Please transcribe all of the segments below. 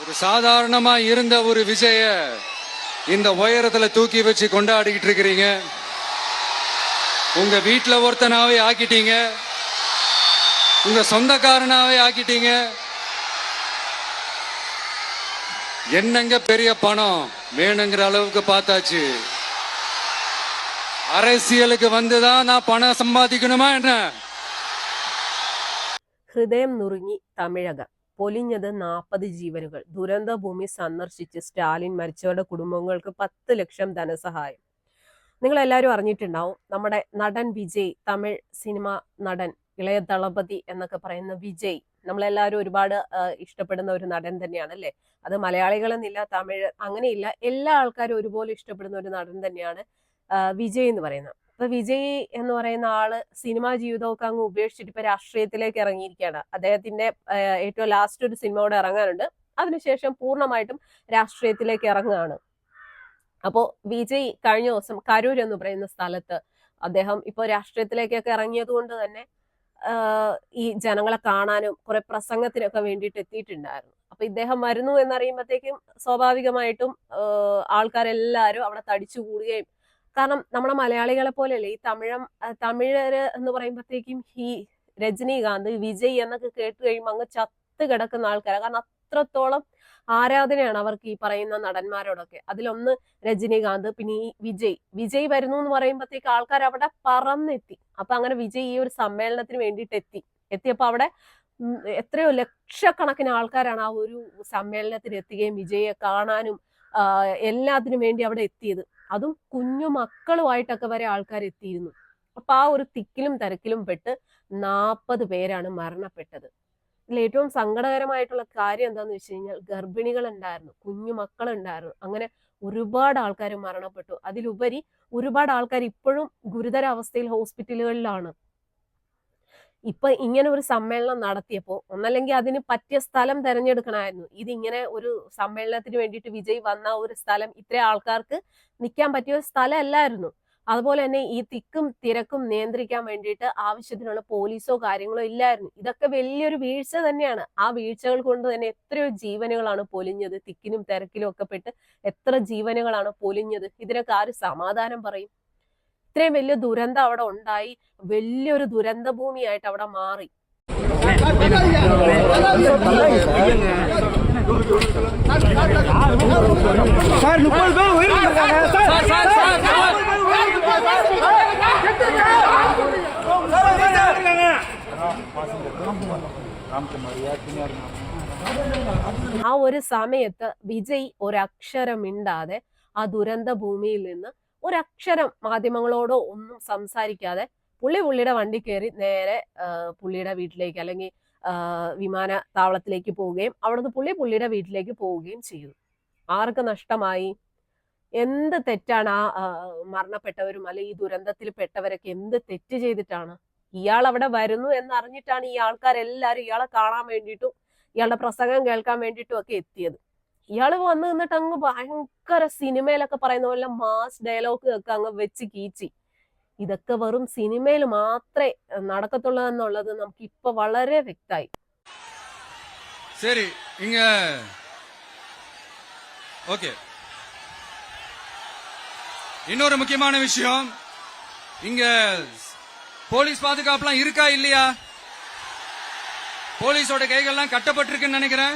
ஒரு சாதாரணமா இருந்த ஒரு விஜய இந்த உயரத்துல தூக்கி வச்சு கொண்டாடிக்கிட்டு இருக்கிறீங்க. உங்க வீட்டுல ஒருத்தனாவே ஆக்கிட்டீங்க. உங்க சொந்தக்காரனாவே ஆக்கிட்டீங்க. என்னங்க பெரிய பணம் வேணுங்கிற அளவுக்கு பார்த்தாச்சு. அரசியலுக்கு வந்துதான் நான் பணம் சம்பாதிக்கணுமா என்ன? ஹிருதயம் நுருங்கி தமிழகம் പൊലിഞ്ഞത് നാൽപ്പത് ജീവനുകൾ. ദുരന്തഭൂമി സന്ദർശിച്ച് സ്റ്റാലിൻ മരിച്ചവരുടെ കുടുംബങ്ങൾക്ക് പത്ത് ലക്ഷം ധനസഹായം. നിങ്ങൾ എല്ലാവരും അറിഞ്ഞിട്ടുണ്ടാവും നമ്മുടെ നടൻ വിജയ് തമിഴ് സിനിമ നടൻ ഇളയ ദളപതി എന്നൊക്കെ പറയുന്ന വിജയ് നമ്മളെല്ലാവരും ഒരുപാട് ഇഷ്ടപ്പെടുന്ന ഒരു നടൻ തന്നെയാണ് അല്ലേ? അത് മലയാളികൾ എന്നില്ല തമിഴ് അങ്ങനെയില്ല എല്ലാ ആൾക്കാരും ഒരുപോലെ ഇഷ്ടപ്പെടുന്ന ഒരു നടൻ തന്നെയാണ് വിജയ് എന്ന് പറയുന്നത്. ഇപ്പൊ വിജയ് എന്ന് പറയുന്ന ആൾ സിനിമാ ജീവിതമൊക്കെ അങ്ങ് ഉപേക്ഷിച്ചിട്ട് ഇപ്പൊ രാഷ്ട്രീയത്തിലേക്ക് ഇറങ്ങിയിരിക്കുകയാണ് അദ്ദേഹത്തിന്റെ ഏറ്റവും ലാസ്റ്റ് ഒരു സിനിമ കൂടെ ഇറങ്ങാനുണ്ട്. അതിനുശേഷം പൂർണമായിട്ടും രാഷ്ട്രീയത്തിലേക്ക് ഇറങ്ങുകയാണ്. അപ്പോ വിജയ് കഴിഞ്ഞ ദിവസം കരൂർ എന്ന് പറയുന്ന സ്ഥലത്ത് അദ്ദേഹം ഇപ്പോൾ രാഷ്ട്രീയത്തിലേക്കൊക്കെ ഇറങ്ങിയത് കൊണ്ട് തന്നെ ഈ ജനങ്ങളെ കാണാനും കുറെ പ്രസംഗത്തിനൊക്കെ വേണ്ടിയിട്ട് എത്തിയിട്ടുണ്ടായിരുന്നു. അപ്പൊ ഇദ്ദേഹം വരുന്നു എന്നറിയുമ്പോഴത്തേക്കും സ്വാഭാവികമായിട്ടും ആൾക്കാരെല്ലാവരും അവിടെ തടിച്ചു കൂടുകയും കാരണം നമ്മളെ മലയാളികളെ പോലെയല്ലേ? ഈ തമിഴം തമിഴര് എന്ന് പറയുമ്പോഴത്തേക്കും ഈ രജനീകാന്ത് വിജയ് എന്നൊക്കെ കേട്ട് കഴിയുമ്പോൾ അങ്ങ് ചത്ത് കിടക്കുന്ന ആൾക്കാരാണ് കാരണം അത്രത്തോളം ആരാധനയാണ് അവർക്ക് ഈ പറയുന്ന നടന്മാരോടൊക്കെ. അതിലൊന്ന് രജനീകാന്ത് പിന്നെ ഈ വിജയ്. വിജയ് വരുന്നു എന്ന് പറയുമ്പോഴത്തേക്ക് ആൾക്കാർ അവിടെ പറന്നെത്തി. അപ്പൊ അങ്ങനെ വിജയ് ഈ ഒരു സമ്മേളനത്തിന് വേണ്ടിയിട്ട് എത്തി. എത്തിയപ്പോ അവിടെ എത്രയോ ലക്ഷക്കണക്കിന് ആൾക്കാരാണ് ആ ഒരു സമ്മേളനത്തിന് എത്തുകയും വിജയെ കാണാനും എല്ലാത്തിനും വേണ്ടി അവിടെ എത്തിയത്. അതും കുഞ്ഞു മക്കളുമായിട്ടൊക്കെ വരെ ആൾക്കാർ എത്തിയിരുന്നു അപ്പൊ ആ ഒരു തിക്കിലും തിരക്കിലും പെട്ട് നാൽപ്പത് പേരാണ് മരണപ്പെട്ടത്. ഇതിൽ ഏറ്റവും സങ്കടകരമായിട്ടുള്ള കാര്യം എന്താന്ന് വെച്ച് കഴിഞ്ഞാൽ ഗർഭിണികൾ ഉണ്ടായിരുന്നു കുഞ്ഞു മക്കൾ ഉണ്ടായിരുന്നു അങ്ങനെ ഒരുപാട് ആൾക്കാർ മരണപ്പെട്ടു. അതിലുപരി ഒരുപാട് ആൾക്കാർ ഇപ്പോഴും ഗുരുതര അവസ്ഥയിൽ ഹോസ്പിറ്റലുകളിലാണ്. ഇപ്പൊ ഇങ്ങനെ ഒരു സമ്മേളനം നടത്തിയപ്പോ ഒന്നല്ലെങ്കിൽ അതിന് പറ്റിയ സ്ഥലം തെരഞ്ഞെടുക്കണമായിരുന്നു. ഇതിങ്ങനെ ഒരു സമ്മേളനത്തിന് വേണ്ടിയിട്ട് വിജയ് വന്ന ഒരു സ്ഥലം ഇത്ര ആൾക്കാർക്ക് നിൽക്കാൻ പറ്റിയ ഒരു സ്ഥലമല്ലായിരുന്നു. അതുപോലെ തന്നെ ഈ തിക്കും തിരക്കും നിയന്ത്രിക്കാൻ വേണ്ടിയിട്ട് ആവശ്യത്തിനുള്ള പോലീസോ കാര്യങ്ങളോ ഇല്ലായിരുന്നു. ഇതൊക്കെ വലിയൊരു വീഴ്ച തന്നെയാണ്. ആ വീഴ്ചകൾ കൊണ്ട് തന്നെ എത്രയോ ജീവനുകളാണ് പൊലിഞ്ഞത്. തിക്കിനും തിരക്കിലും ഒക്കെ പെട്ട് എത്ര ജീവനുകളാണ് പൊലിഞ്ഞത്. ഇതിനൊക്കെ ആര് സമാധാനം പറയും? ഇത്രയും വലിയ ദുരന്തം അവിടെ ഉണ്ടായി. വലിയൊരു ദുരന്ത ഭൂമിയായിട്ട് അവിടെ മാറി. ആ ഒരു സമയത്ത് വിജയ് ഒരക്ഷരം മിണ്ടാതെ ആ ദുരന്ത ഭൂമിയിൽ നിന്ന് ഒരക്ഷരം മാധ്യമങ്ങളോടോ ഒന്നും സംസാരിക്കാതെ പുള്ളി പുള്ളിയുടെ വണ്ടി കയറി നേരെ പുള്ളിയുടെ വീട്ടിലേക്ക് അല്ലെങ്കിൽ വിമാനത്താവളത്തിലേക്ക് പോവുകയും അവിടുന്ന് പുള്ളി പുള്ളിയുടെ വീട്ടിലേക്ക് പോവുകയും ചെയ്തു. ആർക്ക് നഷ്ടമായി? എന്ത് തെറ്റാണ് ആ മരണപ്പെട്ടവരും അല്ലെ ഈ ദുരന്തത്തിൽ പെട്ടവരൊക്കെ എന്ത് തെറ്റ് ചെയ്തിട്ടാണ്? ഇയാൾ അവിടെ വരുന്നു എന്നറിഞ്ഞിട്ടാണ് ഈ ആൾക്കാരെല്ലാരും ഇയാളെ കാണാൻ വേണ്ടിയിട്ടും ഇയാളുടെ പ്രസംഗം കേൾക്കാൻ വേണ്ടിയിട്ടും ഒക്കെ എത്തിയത്. ഇയാള് വന്ന് നിന്നിട്ട് അങ്ങ് ഭയങ്കര സിനിമയിലൊക്കെ പറയുന്ന പോലെ മാസ് ഡയലോഗ് ഒക്കെ അങ്ങ് വെച്ച് കീച്ചി ഇതൊക്കെ വെറും സിനിമയിൽ മാത്രമേ നടക്കത്തുള്ളൂ എന്നുള്ളത് നമുക്ക് ഇപ്പൊ വളരെ വ്യക്തമായി சரி இங்க ஓகே இன்னொரு முக்கியமான விஷயம் இங்க போலீஸ் பாதுகாப்புலாம் இருக்கா இல்லையா போலீஸோட கைகள்லாம் கட்டப்பட்டிருக்குன்னு நினைக்கிறேன்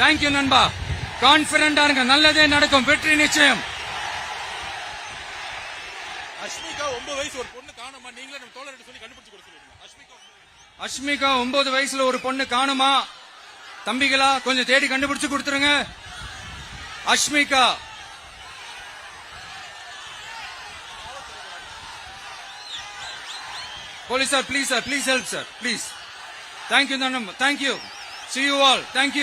தேங்க்யூ நண்பா. கான்பிடண்டா இருங்க. நல்லதே நடக்கும். வெற்றி நிச்சயம். அஷ்மிகா ஒன்பது வயசு ஒரு பொண்ணு காணுமா? நீங்களே நம்ம தோழர்கிட்ட சொல்லி கண்டுபிடிச்சு சொல்லிருங்க அஷ்மிகா அஷ்மிகா ஒன்பது வயசுல ஒரு பொண்ணு காணுமா? தம்பிகளா கொஞ்சம் தேடி கண்டுபிடிச்சு கொடுத்துருங்க. Ashmika. Police sir please sir please help sir please thank you தான் thank you see you all. Thank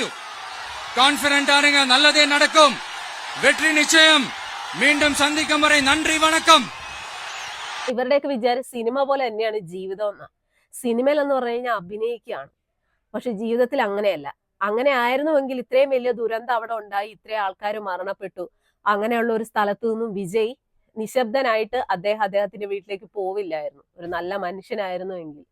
you கான்பிடண்டா இருங்க நல்லதே நடக்கும் வெற்றி நிச்சயம் மீண்டும் சந்திக்கும் வரை நன்றி வணக்கம் ഇവരുടെയൊക്കെ വിചാരം സിനിമ പോലെ തന്നെയാണ് ജീവിതം എന്നാ സിനിമയിൽ എന്ന് പറഞ്ഞു കഴിഞ്ഞാൽ അഭിനയിക്കുകയാണ് പക്ഷെ ജീവിതത്തിൽ അങ്ങനെയല്ല അങ്ങനെ ആയിരുന്നുവെങ്കിൽ ഇത്രയും വലിയ ദുരന്തം അവിടെ ഉണ്ടായി ഇത്രയും ആൾക്കാർ മരണപ്പെട്ടു അങ്ങനെയുള്ള ഒരു സ്ഥലത്തു നിന്നും വിജയ് നിശബ്ദനായിട്ട് അദ്ദേഹം അദ്ദേഹത്തിന്റെ വീട്ടിലേക്ക് പോവില്ലായിരുന്നു ഒരു നല്ല മനുഷ്യനായിരുന്നുവെങ്കിൽ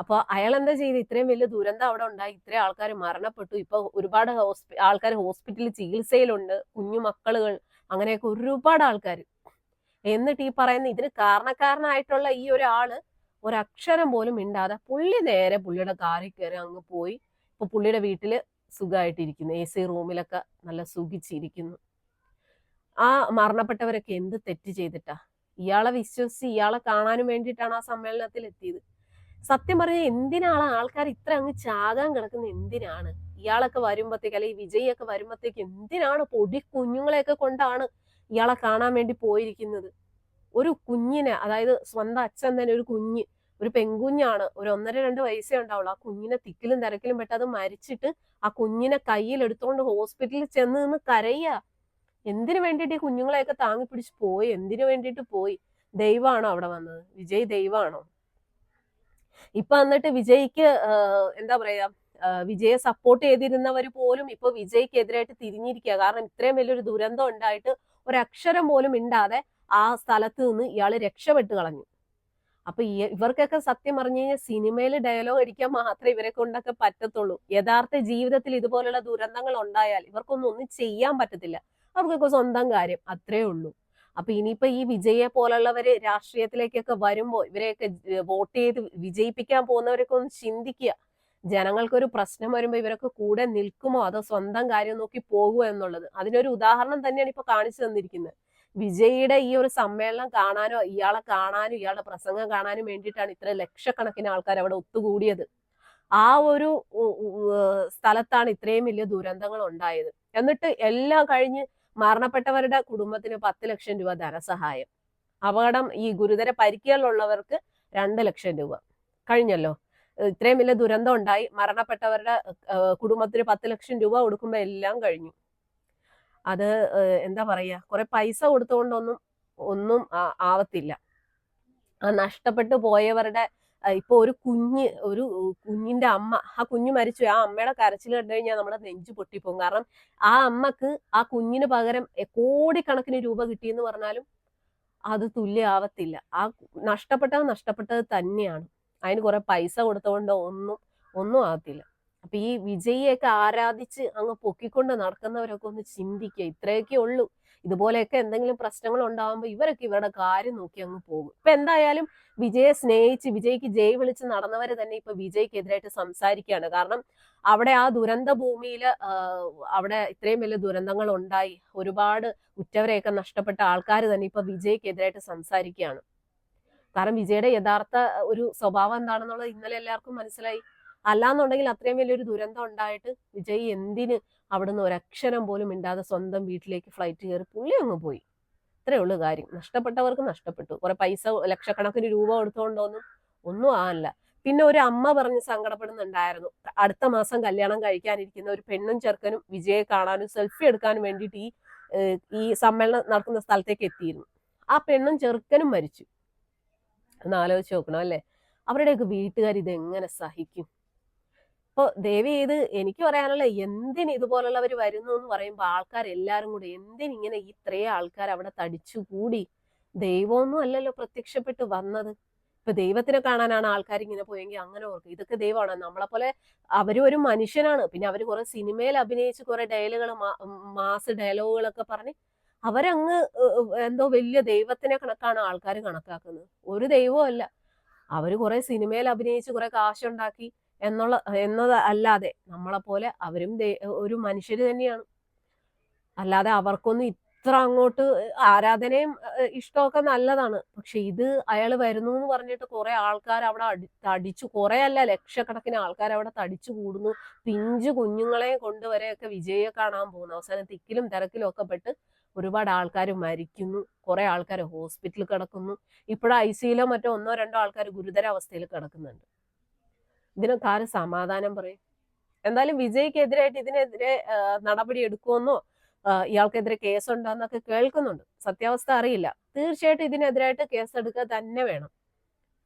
അപ്പൊ അയാൾ എന്താ ചെയ്ത്? ഇത്രയും വലിയ ദുരന്തം അവിടെ ഉണ്ടായി. ഇത്രയും ആൾക്കാർ മരണപ്പെട്ടു. ഇപ്പൊ ഒരുപാട് ഹോസ്പി ആൾക്കാർ ഹോസ്പിറ്റലിൽ ചികിത്സയിലുണ്ട്. കുഞ്ഞു മക്കളുകൾ അങ്ങനെയൊക്കെ ഒരുപാട് ആൾക്കാർ എന്നിട്ട് ഈ പറയുന്ന ഇതിന് കാരണക്കാരനായിട്ടുള്ള ഈ ഒരാൾ ഒരക്ഷരം പോലും മിണ്ടാതെ പുള്ളി നേരെ പുള്ളിയുടെ കാറിൽ കയറി അങ്ങ് പോയി. ഇപ്പൊ പുള്ളിയുടെ വീട്ടിൽ സുഖമായിട്ടിരിക്കുന്നു എ സി റൂമിലൊക്കെ നല്ല സുഖിച്ചിരിക്കുന്നു. ആ മരണപ്പെട്ടവരൊക്കെ എന്ത് തെറ്റ് ചെയ്തിട്ടാ? ഇയാളെ വിശ്വസിച്ച് ഇയാളെ കാണാനും വേണ്ടിയിട്ടാണ് ആ സമ്മേളനത്തിൽ എത്തിയത് സത്യം പറഞ്ഞാൽ എന്തിനാണ് ആൾക്കാർ ഇത്ര അങ്ങ് ചാകാൻ കിടക്കുന്നത് എന്തിനാണ്? ഇയാളൊക്കെ വരുമ്പോഴത്തേക്ക് അല്ലെങ്കിൽ വിജയൊക്കെ വരുമ്പോഴത്തേക്ക് എന്തിനാണ് പൊടി കുഞ്ഞുങ്ങളെയൊക്കെ കൊണ്ടാണ് ഇയാളെ കാണാൻ വേണ്ടി പോയിരിക്കുന്നത്? ഒരു കുഞ്ഞിനെ അതായത് സ്വന്തം അച്ഛൻ തന്നെ ഒരു കുഞ്ഞ് ഒരു പെൺകുഞ്ഞാണ് ഒരു ഒന്നര രണ്ട് വയസ്സേ ഉണ്ടാവുള്ളൂ. ആ കുഞ്ഞിനെ തിക്കിലും തിരക്കിലും പെട്ട് അത് മരിച്ചിട്ട് ആ കുഞ്ഞിനെ കയ്യിൽ എടുത്തുകൊണ്ട് ഹോസ്പിറ്റലിൽ ചെന്ന് നിന്ന് കരയുക എന്തിനു വേണ്ടിയിട്ട് ഈ കുഞ്ഞുങ്ങളെയൊക്കെ താങ്ങി പിടിച്ച് പോയി? എന്തിനു വേണ്ടിയിട്ട് പോയി? ദൈവമാണോ അവിടെ വന്നത്? വിജയ് ദൈവമാണോ? ഇപ്പൊ എന്നിട്ട് വിജയ്ക്ക് എന്താ പറയാ വിജയെ സപ്പോർട്ട് ചെയ്തിരുന്നവർ പോലും ഇപ്പൊ വിജയ്ക്കെതിരായിട്ട് തിരിഞ്ഞിരിക്കുക കാരണം ഇത്രയും വലിയൊരു ദുരന്തം ഉണ്ടായിട്ട് ഒരക്ഷരം പോലും ഇണ്ടാതെ ആ സ്ഥലത്ത് നിന്ന് ഇയാൾ രക്ഷപ്പെട്ട് കളഞ്ഞു. അപ്പൊ ഇവർക്കൊക്കെ സത്യം പറഞ്ഞു കഴിഞ്ഞാൽ സിനിമയിൽ ഡയലോഗ് അടിക്കാൻ മാത്രമേ ഇവരെ കൊണ്ടൊക്കെ പറ്റത്തുള്ളൂ. യഥാർത്ഥ ജീവിതത്തിൽ ഇതുപോലുള്ള ദുരന്തങ്ങൾ ഉണ്ടായാൽ ഇവർക്കൊന്നും ഒന്നും ചെയ്യാൻ പറ്റത്തില്ല. അവർക്കൊക്കെ സ്വന്തം കാര്യം അത്രേ ഉള്ളൂ. അപ്പൊ ഇനിയിപ്പോ ഈ വിജയെ പോലുള്ളവര് രാഷ്ട്രീയത്തിലേക്കൊക്കെ വരുമ്പോ ഇവരെയൊക്കെ വോട്ട് ചെയ്ത് വിജയിപ്പിക്കാൻ പോകുന്നവരൊക്കെ ഒന്ന് ചിന്തിക്കുക. ജനങ്ങൾക്കൊരു പ്രശ്നം വരുമ്പോ ഇവരൊക്കെ കൂടെ നിൽക്കുമോ? അതോ സ്വന്തം കാര്യം നോക്കി പോകുമോ എന്നുള്ളത്. അതിനൊരു ഉദാഹരണം തന്നെയാണ് ഇപ്പൊ കാണിച്ചു തന്നിരിക്കുന്നത്. വിജയിയുടെ ഈ ഒരു സമ്മേളനം കാണാനോ ഇയാളെ കാണാനോ ഇയാളുടെ പ്രസംഗം കാണാനും വേണ്ടിയിട്ടാണ് ഇത്ര ലക്ഷക്കണക്കിന് ആൾക്കാർ അവിടെ ഒത്തുകൂടിയത്. ആ ഒരു സ്ഥലത്താണ് ഇത്രയും വലിയ ദുരന്തങ്ങൾ ഉണ്ടായത്. എന്നിട്ട് എല്ലാം കഴിഞ്ഞ് മരണപ്പെട്ടവരുടെ കുടുംബത്തിന് പത്ത് ലക്ഷം രൂപ ധനസഹായം. അപകടം ഈ ഗുരുതര പരിക്കുകളുള്ളവർക്ക് രണ്ട് ലക്ഷം രൂപ. കഴിഞ്ഞല്ലോ. ഇത്രയും വലിയ ദുരന്തം ഉണ്ടായി. മരണപ്പെട്ടവരുടെ കുടുംബത്തിന് പത്ത് ലക്ഷം രൂപ കൊടുക്കുമ്പോൾ എല്ലാം കഴിഞ്ഞു. അത് എന്താ പറയാ? കുറെ പൈസ കൊടുത്തുകൊണ്ടൊന്നും ഒന്നും ആവത്തില്ല. ആ നഷ്ടപ്പെട്ടു പോയവരുടെ ഇപ്പൊ ഒരു കുഞ്ഞ് ഒരു കുഞ്ഞിന്റെ അമ്മ ആ കുഞ്ഞ് മരിച്ചു ആ അമ്മയുടെ കരച്ചിൽ കണ്ടു കഴിഞ്ഞാൽ നമ്മുടെ നെഞ്ച് പൊട്ടിപ്പോകും കാരണം ആ അമ്മയ്ക്ക് ആ കുഞ്ഞിന് പകരം കോടിക്കണക്കിന് രൂപ കിട്ടിയെന്ന് പറഞ്ഞാലും അത് തുല്യാവത്തില്ല. ആ നഷ്ടപ്പെട്ടത് നഷ്ടപ്പെട്ടത് തന്നെയാണ്. അതിന് കുറെ പൈസ കൊടുത്തുകൊണ്ട് ഒന്നും ഒന്നും ആകത്തില്ല അപ്പൊ ഈ വിജയിയൊക്കെ ആരാധിച്ച് അങ്ങ് പൊക്കിക്കൊണ്ട് നടക്കുന്നവരൊക്കെ ഒന്ന് ചിന്തിക്കുക. ഇത്രയൊക്കെ ഉള്ളൂ. ഇതുപോലെയൊക്കെ എന്തെങ്കിലും പ്രശ്നങ്ങൾ ഉണ്ടാകുമ്പോൾ ഇവരൊക്കെ ഇവരുടെ കാര്യം നോക്കി അങ്ങ് പോകും. ഇപ്പൊ എന്തായാലും വിജയെ സ്നേഹിച്ച് വിജയ്ക്ക് ജയ് വിളിച്ച് നടന്നവരെ തന്നെ ഇപ്പൊ വിജയ്ക്കെതിരായിട്ട് സംസാരിക്കുകയാണ് കാരണം അവിടെ ആ ദുരന്ത ഭൂമിയിൽ അവിടെ ഇത്രയും വലിയ ദുരന്തങ്ങൾ ഉണ്ടായി ഒരുപാട് ഉറ്റവരെയൊക്കെ നഷ്ടപ്പെട്ട ആൾക്കാർ തന്നെ ഇപ്പൊ വിജയ്ക്കെതിരായിട്ട് സംസാരിക്കുകയാണ്. കാരണം വിജയുടെ യഥാർത്ഥ ഒരു സ്വഭാവം എന്താണെന്നുള്ളത് ഇന്നലെ എല്ലാവർക്കും മനസ്സിലായി. അല്ലാന്നുണ്ടെങ്കിൽ അത്രയും വലിയൊരു ദുരന്തം ഉണ്ടായിട്ട് വിജയ് എന്തിന് അവിടുന്ന് ഒരക്ഷരം പോലും മിണ്ടാതെ സ്വന്തം വീട്ടിലേക്ക് ഫ്ലൈറ്റ് കയറി പുള്ളി അങ്ങ് പോയി. ഇത്രേ ഉള്ളൂ കാര്യം. നഷ്ടപ്പെട്ടവർക്ക് നഷ്ടപ്പെട്ടു. കുറെ പൈസ ലക്ഷക്കണക്കിന് രൂപ കൊടുത്തോണ്ടോന്നും ഒന്നും ആല്ല പിന്നെ ഒരു അമ്മ പറഞ്ഞ് സങ്കടപ്പെടുന്നുണ്ടായിരുന്നു. അടുത്ത മാസം കല്യാണം കഴിക്കാനിരിക്കുന്ന ഒരു പെണ്ണും ചെറുക്കനും വിജയെ കാണാനും സെൽഫി എടുക്കാനും വേണ്ടിയിട്ട് ഈ ഈ സമ്മേളനം നടക്കുന്ന സ്ഥലത്തേക്ക് എത്തിയിരുന്നു. ആ പെണ്ണും ചെറുക്കനും മരിച്ചു. ഒന്ന് ആലോചിച്ച് നോക്കണം അല്ലേ? അവരുടെയൊക്കെ വീട്ടുകാർ ഇതെങ്ങനെ സഹിക്കും? ഇപ്പൊ ദേവി ഇത് എനിക്ക് പറയാനുള്ള എന്തിന് ഇതുപോലുള്ളവർ വരുന്നു എന്ന് പറയുമ്പോൾ ആൾക്കാർ എല്ലാവരും കൂടി എന്തിനിങ്ങനെ ഇത്രയും ആൾക്കാർ അവിടെ തടിച്ചു കൂടി ദൈവമൊന്നും അല്ലല്ലോ പ്രത്യക്ഷപ്പെട്ട് വന്നത്. ഇപ്പൊ ദൈവത്തിനെ കാണാനാണ് ആൾക്കാർ ഇങ്ങനെ പോയെങ്കിൽ അങ്ങനെ ഓർക്കും. ഇതൊക്കെ ദൈവമാണ്. നമ്മളെ പോലെ അവരും ഒരു മനുഷ്യനാണ്. പിന്നെ അവർ കുറെ സിനിമയിൽ അഭിനയിച്ച് കുറെ ഡയലോഗുകൾ മാസ് ഡയലോഗുകളൊക്കെ പറഞ്ഞ് അവരങ്ങ് എന്തോ വലിയ ദൈവത്തിനെ കണക്കാണ് ആൾക്കാർ കണക്കാക്കുന്നത്. ഒരു ദൈവമല്ല അവർ കുറെ സിനിമയിൽ അഭിനയിച്ച് കുറെ കാശുണ്ടാക്കി എന്നുള്ള എന്നത് അല്ലാതെ നമ്മളെപ്പോലെ അവരും ഒരു മനുഷ്യർ തന്നെയാണ്. അല്ലാതെ അവർക്കൊന്നും ഇത്ര അങ്ങോട്ട് ആരാധനയും ഇഷ്ടമൊക്കെ നല്ലതാണ്. പക്ഷെ ഇത് അയാൾ വരുന്നു എന്ന് പറഞ്ഞിട്ട് കുറെ ആൾക്കാർ അവിടെ അടി തടിച്ചു കുറെ അല്ല ലക്ഷക്കണക്കിന് ആൾക്കാർ അവിടെ തടിച്ചു കൂടുന്നു. പിഞ്ചു കുഞ്ഞുങ്ങളെ കൊണ്ടുവരെയൊക്കെ വിജയെ കാണാൻ പോകുന്നു. അവസാനം തിക്കിലും തിരക്കിലും ഒക്കെ പെട്ട് ഒരുപാട് ആൾക്കാർ മരിക്കുന്നു. കുറെ ആൾക്കാർ ഹോസ്പിറ്റലിൽ കിടക്കുന്നു. ഇപ്പോഴും ഐ സിയിലോ മറ്റോ ഒന്നോ രണ്ടോ ആൾക്കാർ ഗുരുതര അവസ്ഥയിൽ കിടക്കുന്നുണ്ട്. ഇതിനൊക്കെ ആര് സമാധാനം പറയും? എന്തായാലും വിജയ്ക്കെതിരായിട്ട് ഇതിനെതിരെ നടപടി എടുക്കുമെന്നോ ഇയാൾക്കെതിരെ കേസുണ്ടോ എന്നൊക്കെ കേൾക്കുന്നുണ്ട്. സത്യാവസ്ഥ അറിയില്ല. തീർച്ചയായിട്ടും ഇതിനെതിരായിട്ട് കേസെടുക്കുക തന്നെ വേണം.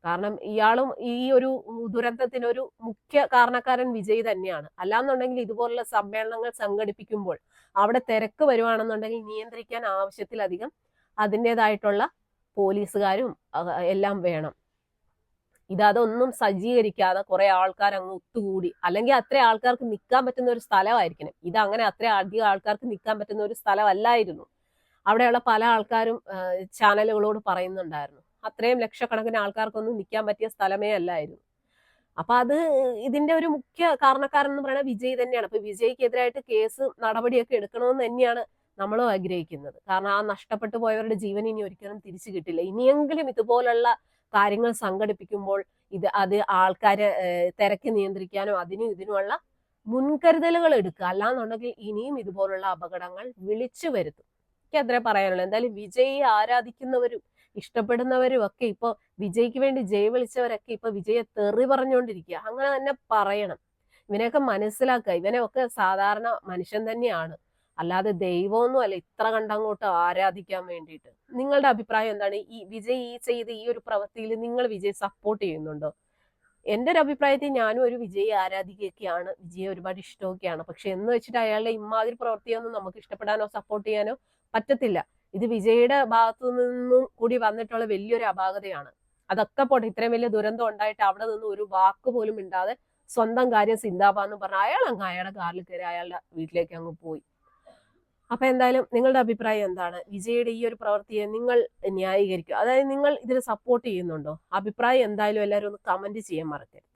കാരണം ഇയാളും ഈ ഒരു ദുരന്തത്തിനൊരു മുഖ്യ കാരണക്കാരൻ വിജയ് തന്നെയാണ്. അല്ലാന്നുണ്ടെങ്കിൽ ഇതുപോലുള്ള സമ്മേളനങ്ങൾ സംഘടിപ്പിക്കുമ്പോൾ അവിടെ തിരക്ക് വരുവാണെന്നുണ്ടെങ്കിൽ നിയന്ത്രിക്കാൻ ആവശ്യത്തിലധികം അതിന്റെതായിട്ടുള്ള പോലീസുകാരും എല്ലാം വേണം. ഇതതൊന്നും സജ്ജീകരിക്കാതെ കുറെ ആൾക്കാർ അങ്ങ് ഒത്തുകൂടി. അല്ലെങ്കിൽ അത്ര ആൾക്കാർക്ക് നിൽക്കാൻ പറ്റുന്ന ഒരു സ്ഥലമായിരിക്കണം. ഇത് അങ്ങനെ അത്ര അധികം ആൾക്കാർക്ക് നിൽക്കാൻ പറ്റുന്ന ഒരു സ്ഥലമല്ലായിരുന്നു. അവിടെയുള്ള പല ആൾക്കാരും ചാനലുകളോട് പറയുന്നുണ്ടായിരുന്നു. അത്രയും ലക്ഷക്കണക്കിന് ആൾക്കാർക്കൊന്നും നിൽക്കാൻ പറ്റിയ സ്ഥലമേ അല്ലായിരുന്നു. അപ്പൊ അത് ഇതിന്റെ ഒരു മുഖ്യ കാരണക്കാരൻ എന്ന് പറയുന്നത് വിജയ് തന്നെയാണ്. അപ്പൊ വിജയ്ക്കെതിരായിട്ട് കേസ് നടപടിയൊക്കെ എടുക്കണമെന്ന് തന്നെയാണ് നമ്മളും ആഗ്രഹിക്കുന്നത്. കാരണം ആ നഷ്ടപ്പെട്ടു പോയവരുടെ ജീവൻ ഇനി ഒരിക്കലും തിരിച്ചു കിട്ടില്ല. ഇനിയെങ്കിലും ഇതുപോലുള്ള കാര്യങ്ങൾ സംഘടിപ്പിക്കുമ്പോൾ ഇത് അത് ആൾക്കാരെ തിരക്ക് നിയന്ത്രിക്കാനോ അതിനും ഇതിനുമുള്ള മുൻകരുതലുകൾ എടുക്കുക. അല്ലാന്നുണ്ടെങ്കിൽ ഇനിയും ഇതുപോലുള്ള അപകടങ്ങൾ വിളിച്ചു വരുത്തും. എനിക്ക് അത്രേ പറയാനുള്ളൂ. എന്തായാലും വിജയി ആരാധിക്കുന്നവരും ഇഷ്ടപ്പെടുന്നവരും ഒക്കെ ഇപ്പൊ വിജയ്ക്ക് വേണ്ടി ജയ് വിളിച്ചവരൊക്കെ ഇപ്പൊ വിജയെ തെറി പറഞ്ഞുകൊണ്ടിരിക്കുക. അങ്ങനെ തന്നെ പറയണം. ഇവനെയൊക്കെ മനസ്സിലാക്കുക. ഇവനെയൊക്കെ സാധാരണ മനുഷ്യൻ തന്നെയാണ്. അല്ലാതെ ദൈവമൊന്നും അല്ല ഇത്ര കണ്ടങ്ങോട്ട് ആരാധിക്കാൻ വേണ്ടിയിട്ട്. നിങ്ങളുടെ അഭിപ്രായം എന്താണ്? ഈ വിജയ് ഈ ചെയ്ത ഈ ഒരു പ്രവൃത്തിയിൽ നിങ്ങൾ വിജയ് സപ്പോർട്ട് ചെയ്യുന്നുണ്ടോ? എന്റെ ഒരു അഭിപ്രായത്തിൽ ഞാനും ഒരു വിജയ് ആരാധിക്കുകയൊക്കെയാണ് വിജയെ ഒരുപാട് ഇഷ്ടമൊക്കെയാണ്. പക്ഷെ എന്ന് വെച്ചിട്ട് അയാളുടെ ഇമാതിരി പ്രവൃത്തിയൊന്നും നമുക്ക് ഇഷ്ടപ്പെടാനോ സപ്പോർട്ട് ചെയ്യാനോ പറ്റത്തില്ല. ഇത് വിജയുടെ ഭാഗത്തു നിന്നും കൂടി വന്നിട്ടുള്ള വലിയൊരു അപാകതയാണ്. അതൊക്കെ പോട്ടെ ഇത്രയും വലിയ ദുരന്തം ഉണ്ടായിട്ട് അവിടെ നിന്ന് ഒരു വാക്ക് പോലും ഇണ്ടാതെ സ്വന്തം കാര്യം സിന്താബാന്ന് പറഞ്ഞ അയാൾ അങ്ങ് അയാളുടെ കാറിൽ കയറി അയാളുടെ വീട്ടിലേക്ക് അങ്ങ് പോയി. അപ്പൊ എന്തായാലും നിങ്ങളുടെ അഭിപ്രായം എന്താണ്? വിജയുടെ ഈ ഒരു പ്രവൃത്തിയെ നിങ്ങൾ ന്യായീകരിക്കുക. അതായത് നിങ്ങൾ ഇതിനെ സപ്പോർട്ട് ചെയ്യുന്നുണ്ടോ? അഭിപ്രായം എന്തായാലും എല്ലാവരും ഒന്ന് കമന്റ് ചെയ്യാൻ മറക്കരുത്.